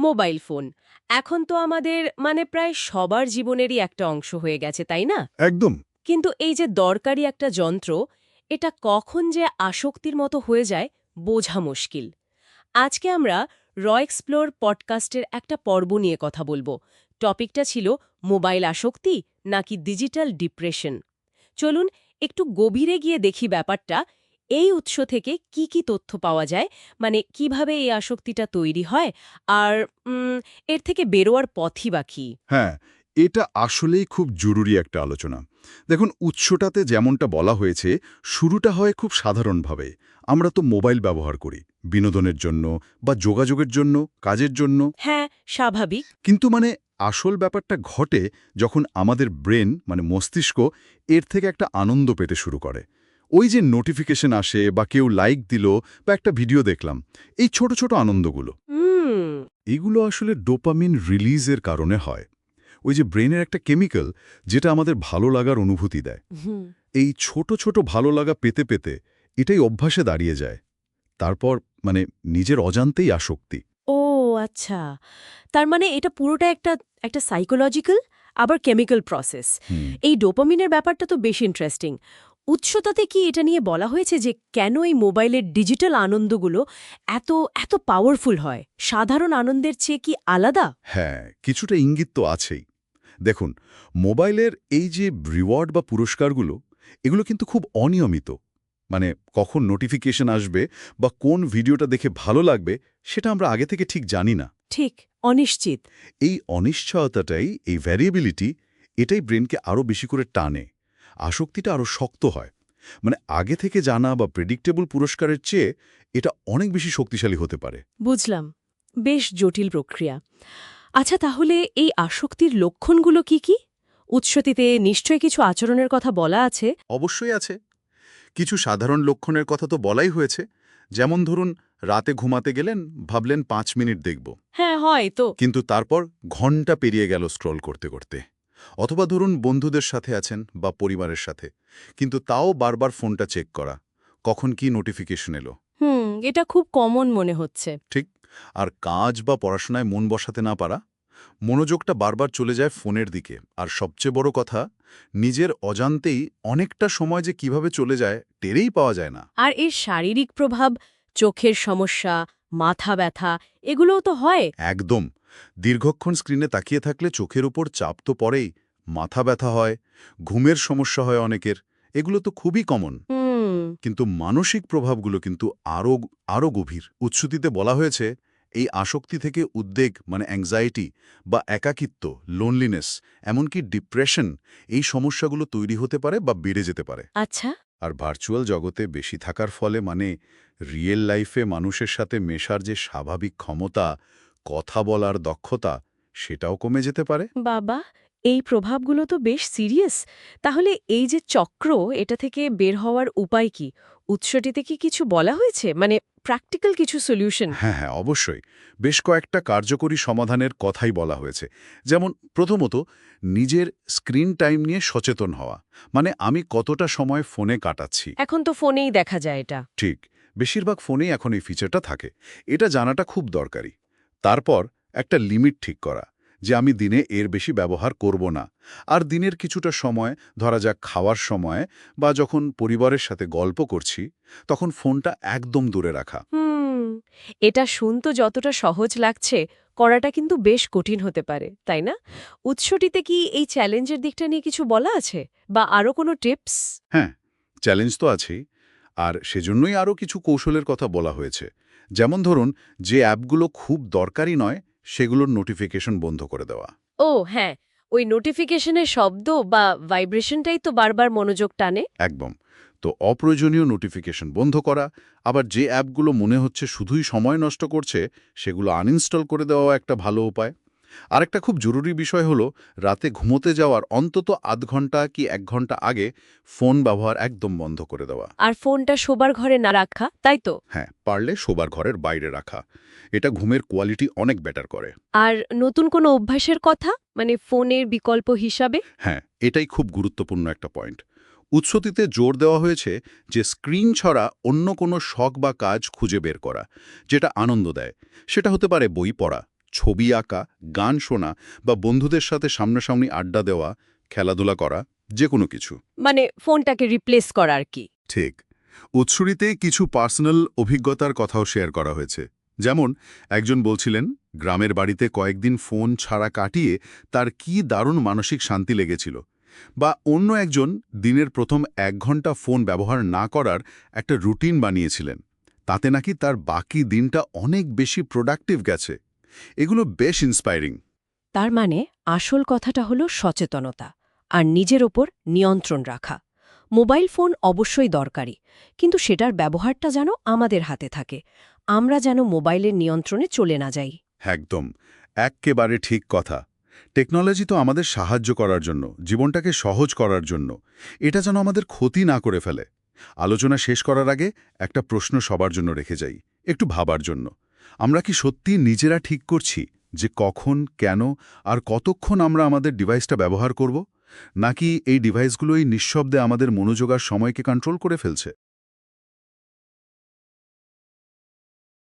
Mobile phone. এখন তো আমাদের মানে প্রায় সবার জীবনেরই একটা অংশ হয়ে গেছে তাই না? একদম। কিন্তু এই যে দরকারি একটা যন্ত্র এটা কখন যে আসক্তির মতো হয়ে যায় বোঝা মুশকিল। আজকে আমরা র এক্সপ্লোর পডকাস্টের একটা পর্ব নিয়ে কথা বলব। টপিকটা ছিল মোবাইল আসক্তি নাকি ডিজিটাল ডিপ্রেশন। চলুন একটু গভীরে গিয়ে দেখি ব্যাপারটা এই উৎস থেকে কি কি তথ্য পাওয়া যায়? মানে কীভাবে এই আসক্তিটা তৈরি হয়? আর এর থেকে বেরোয়ার পথই বা কী? হ্যাঁ এটা আসলেই খুব জরুরি একটা আলোচনা। দেখুন উৎসটাতে যেমনটা বলা হয়েছে শুরুটা হয় খুব সাধারণভাবে। আমরা তো মোবাইল ব্যবহার করি বিনোদনের জন্য বা যোগাযোগের জন্য কাজের জন্য। হ্যাঁ স্বাভাবিক। কিন্তু মানে আসল ব্যাপারটা ঘটে যখন আমাদের ব্রেন মানে মস্তিষ্ক এর থেকে একটা আনন্দ পেতে শুরু করে। ওই যে নোটিফিকেশন আসে বা কেউ লাইক দিল বা একটা ভিডিও দেখলাম এই ছোট ছোট আনন্দগুলো। হুম। এগুলো আসলে ডোপামিন রিলিজের কারণে হয়। ওই যে ব্রেনের একটা কেমিক্যাল যেটা আমাদের ভালো লাগার অনুভূতি দেয়। এই ছোট ছোট ভালো লাগা পেতে পেতে এটাই অভ্যাসে দাঁড়িয়ে যায়। তারপর মানে নিজের অজান্তেই আসক্তি। ও আচ্ছা। তার মানে এটা পুরোটা একটা একটা সাইকোলজিক্যাল আবার কেমিক্যাল প্রসেস এই ডোপামিনের ব্যাপারটা তো বেশ ইন্টারেস্টিং উৎসতাতে কি এটা নিয়ে বলা হয়েছে যে কেন এই মোবাইলের ডিজিটাল আনন্দগুলো এত এত পাওয়ারফুল হয়? সাধারণ আনন্দের চেয়ে কি আলাদা? হ্যাঁ কিছুটা ইঙ্গিত তো আছেই। দেখুন মোবাইলের এই যে রিওয়ার্ড বা পুরস্কারগুলো এগুলো কিন্তু খুব অনিয়মিত। মানে কখন নোটিফিকেশন আসবে বা কোন ভিডিওটা দেখে ভালো লাগবে সেটা আমরা আগে থেকে ঠিক জানি না। ঠিক অনিশ্চিত। এই অনিশ্চয়তাটাই এই ভ্যারিয়েবিলিটি এটাই ব্রেনকে আরও বেশি করে টানে। আসক্তিটা আরও শক্ত হয়। মানে আগে থেকে জানা বা প্রেডিক্টেবল পুরস্কারের চেয়ে এটা অনেক বেশি শক্তিশালী হতে পারে। বুঝলাম। বেশ জটিল প্রক্রিয়া। আচ্ছা তাহলে এই আসক্তির লক্ষণগুলো কি কি? উৎসতিতে নিশ্চয়ই কিছু আচরণের কথা বলা আছে। অবশ্যই আছে। কিছু সাধারণ লক্ষণের কথা তো বলাই হয়েছে। যেমন ধরুন রাতে ঘুমাতে গেলেন ভাবলেন পাঁচ মিনিট দেখব। হ্যাঁ হয় তো। কিন্তু তারপর ঘণ্টা পেরিয়ে গেল স্ক্রল করতে করতে। অথবা ধরুন বন্ধুদের সাথে আছেন বা পরিবারের সাথে কিন্তু তাও বারবার ফোনটা চেক করা। কখন কি নোটিফিকেশন এলো? হুম এটা খুব কমন মনে হচ্ছে। ঠিক। আর কাজ বা পড়াশোনায় মন বসাতে না পারা মনোযোগটা বারবার চলে যায় ফোনের দিকে। আর সবচেয়ে বড় কথা নিজের অজান্তেই অনেকটা সময় যে কীভাবে চলে যায় টেরেই পাওয়া যায় না। আর এর শারীরিক প্রভাব চোখের সমস্যা মাথা ব্যথা এগুলোও তো হয়। একদম। দীর্ঘক্ষণ স্ক্রিনে তাকিয়ে থাকলে চোখের উপর চাপ তো পড়েই মাথা ব্যথা হয় ঘুমের সমস্যা হয় অনেকের এগুলো তো খুবই কমন। কিন্তু মানসিক প্রভাবগুলো কিন্তু আরও আরও গভীর। উৎসুতিতে বলা হয়েছে এই আসক্তি থেকে উদ্বেগ মানে অ্যাংজাইটি বা একাকিত্ব লোনলিনেস এমনকি ডিপ্রেশন এই সমস্যাগুলো তৈরি হতে পারে বা বেড়ে যেতে পারে। আচ্ছা। আর ভার্চুয়াল জগতে বেশি থাকার ফলে মানে রিয়েল লাইফে মানুষের সাথে মেশার যে স্বাভাবিক ক্ষমতা কথা বলার দক্ষতা সেটাও কমে যেতে পারে? বাবা এই প্রভাবগুলো তো বেশ সিরিয়াস। তাহলে এই যে চক্র এটা থেকে বের হওয়ার উপায় কি? উৎসটিতে কি কিছু বলা হয়েছে? মানে প্র্যাকটিক্যাল কিছু সলিউশন? হ্যাঁ হ্যাঁ অবশ্যই। বেশ কয়েকটা কার্যকরী সমাধানের কথাই বলা হয়েছে। যেমন প্রথমত নিজের স্ক্রিন টাইম নিয়ে সচেতন হওয়া। মানে আমি কতটা সময় ফোনে কাটাচ্ছি। এখন তো ফোনেই দেখা যায় এটা। ঠিক। বেশিরভাগ ফোনেই এখন এই ফিচারটা থাকে। এটা জানাটা খুব দরকারি। তারপর একটা লিমিট ঠিক করা যে আমি দিনে এর বেশি ব্যবহার করব না। আর দিনের কিছুটা সময় ধরা যাক খাওয়ার সময় বা যখন পরিবারের সাথে গল্প করছি তখন ফোনটা একদম দূরে রাখা। এটা শুনতো যতটা সহজ লাগছে করাটা কিন্তু বেশ কঠিন হতে পারে তাই না? উৎসটিতে কি এই চ্যালেঞ্জের দিকটা নিয়ে কিছু বলা আছে? বা আরও কোনো টিপস? হ্যাঁ চ্যালেঞ্জ তো আছেই আর সেজন্যই আরও কিছু কৌশলের কথা বলা হয়েছে। যেমন ধরুন যে অ্যাপগুলো খুব দরকারি নয় সেগুলোর নোটিফিকেশন বন্ধ করে দেওয়া। ও হ্যাঁ ওই নোটিফিকেশনের শব্দ বা ভাইব্রেশনটাই তো বারবার মনোযোগ টানে। একদম। তো অপ্রয়োজনীয় নোটিফিকেশন বন্ধ করা আবার যে অ্যাপগুলো মনে হচ্ছে শুধুই সময় নষ্ট করছে সেগুলো আনইনস্টল করে দেওয়া একটা ভালো উপায়। আরেকটা খুব জরুরি বিষয় হলো রাতে ঘুমোতে যাওয়ার অন্তত আধ ঘণ্টা কি এক ঘণ্টা আগে ফোন ব্যবহার একদম বন্ধ করে দেওয়া। আর ফোনটা শোবার ঘরে না রাখা তাই তো? হ্যাঁ পারলে শোবার ঘরের বাইরে রাখা। এটা ঘুমের কোয়ালিটি অনেক বেটার করে। আর নতুন কোনো অভ্যাসের কথা? মানে ফোনের বিকল্প হিসাবে? হ্যাঁ এটাই খুব গুরুত্বপূর্ণ একটা পয়েন্ট। উৎসতিতে জোর দেওয়া হয়েছে যে স্ক্রিন ছড়া অন্য কোনো শখ বা কাজ খুঁজে বের করা যেটা আনন্দ দেয়। সেটা হতে পারে বই পড়া ছবি আঁকা গান শোনা বা বন্ধুদের সাথে সামনাসামনি আড্ডা দেওয়া খেলাধুলা করা যে কোনো কিছু। মানে ফোনটাকে রিপ্লেস করার কি। ঠিক। উৎসুরিতে কিছু পার্সোনাল অভিজ্ঞতার কথাও শেয়ার করা হয়েছে। যেমন একজন বলছিলেন গ্রামের বাড়িতে কয়েকদিন ফোন ছাড়া কাটিয়ে তার কি দারুণ মানসিক শান্তি লেগেছিল? বা অন্য একজন দিনের প্রথম এক ঘণ্টা ফোন ব্যবহার না করার একটা রুটিন বানিয়েছিলেন। তাতে নাকি তার বাকি দিনটা অনেক বেশি প্রোডাক্টিভ গেছে। এগুলো বেশ ইন্সপায়ারিং তার মানে আসল কথাটা হলো সচেতনতা আর নিজের ওপর নিয়ন্ত্রণ রাখা। মোবাইল ফোন অবশ্যই দরকারি কিন্তু সেটার ব্যবহারটা যেন আমাদের হাতে থাকে। আমরা যেন মোবাইলের নিয়ন্ত্রণে চলে না যাই। একদম এক্কেবারে ঠিক কথা। টেকনোলজি তো আমাদের সাহায্য করার জন্য জীবনটাকে সহজ করার জন্য। এটা যেন আমাদের ক্ষতি না করে ফেলে। আলোচনা শেষ করার আগে একটা প্রশ্ন সবার জন্য রেখে যাই একটু ভাবার জন্য। আমরা কি সত্যি নিজেরা ঠিক করছি যে কখন, কেন আর কতক্ষণ আমরা আমাদের ডিভাইসটা ব্যবহার করব? নাকি এই ডিভাইসগুলোই নিঃশব্দে আমাদের মনোযোগার সময়কে কন্ট্রোল করে ফেলছে?